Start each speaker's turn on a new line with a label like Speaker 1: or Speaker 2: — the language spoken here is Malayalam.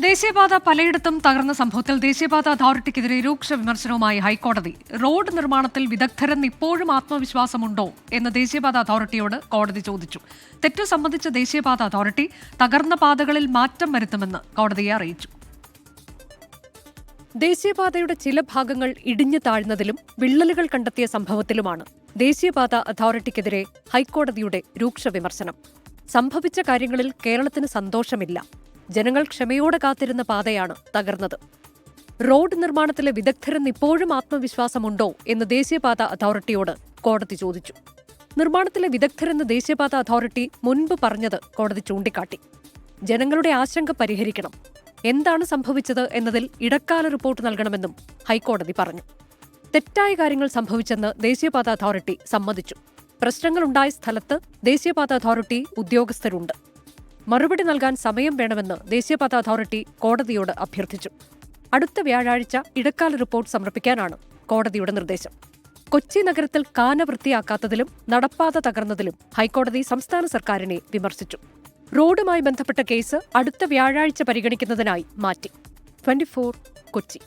Speaker 1: ദേശീയപാത പലയിടത്തും തകർന്ന സംഭവത്തിൽ ദേശീയപാത അതോറിറ്റിക്കെതിരെ രൂക്ഷ വിമർശനവുമായി ഹൈക്കോടതി. റോഡ് നിർമ്മാണത്തിൽ വിദഗ്ധരെന്ന് ഇപ്പോഴും ആത്മവിശ്വാസമുണ്ടോ എന്ന് ദേശീയപാത അതോറിറ്റിയോട് കോടതി ചോദിച്ചു. തെറ്റു സംബന്ധിച്ച ദേശീയപാത അതോറിറ്റി തകർന്ന പാതകളിൽ മാറ്റം വരുത്തുമെന്ന് കോടതിയെ അറിയിച്ചു. ദേശീയപാതയുടെ ചില ഭാഗങ്ങൾ ഇടിഞ്ഞു താഴ്ന്നതിലും വിള്ളലുകൾ കണ്ടെത്തിയ സംഭവത്തിലുമാണ് ദേശീയപാത അതോറിറ്റിക്കെതിരെ ഹൈക്കോടതിയുടെ രൂക്ഷ വിമർശനം. സംഭവിച്ച കാര്യങ്ങളിൽ കേരളത്തിന് സന്തോഷമില്ല. ജനങ്ങൾ ക്ഷമയോടെ കാത്തിരുന്ന പാതയാണ് തകർന്നത്. റോഡ് നിർമ്മാണത്തിലെ വിദഗ്ധരെന്ന് ഇപ്പോഴും ആത്മവിശ്വാസമുണ്ടോ എന്ന് ദേശീയപാത അതോറിറ്റിയോട് കോടതി ചോദിച്ചു. നിർമ്മാണത്തിലെ വിദഗ്ധരെന്ന് ദേശീയപാത അതോറിറ്റി മുൻപ് പറഞ്ഞത് കോടതി ചൂണ്ടിക്കാട്ടി. ജനങ്ങളുടെ ആശങ്ക പരിഹരിക്കണം. എന്താണ് സംഭവിച്ചത് എന്നതിൽ ഇടക്കാല റിപ്പോർട്ട് നൽകണമെന്നും ഹൈക്കോടതി പറഞ്ഞു. തെറ്റായ കാര്യങ്ങൾ സംഭവിച്ചെന്ന് ദേശീയപാത അതോറിറ്റി സമ്മതിച്ചു. പ്രശ്നങ്ങളുണ്ടായ സ്ഥലത്ത് ദേശീയപാത അതോറിറ്റി ഉദ്യോഗസ്ഥരുണ്ട്. മറുപടി നൽകാൻ സമയം വേണമെന്ന് ദേശീയപാത അതോറിറ്റി കോടതിയോട് അഭ്യർത്ഥിച്ചു. അടുത്ത വ്യാഴാഴ്ച ഇടക്കാല റിപ്പോർട്ട് സമർപ്പിക്കാനാണ് കോടതിയുടെ നിർദ്ദേശം. കൊച്ചി നഗരത്തിൽ കാന വൃത്തിയാക്കാത്തതിലും നടപ്പാത തകർന്നതിലും ഹൈക്കോടതി സംസ്ഥാന സർക്കാരിനെ വിമർശിച്ചു. റോഡുമായി ബന്ധപ്പെട്ട കേസ് അടുത്ത വ്യാഴാഴ്ച പരിഗണിക്കുന്നതിനായി മാറ്റി. ട്വന്റി കൊച്ചി.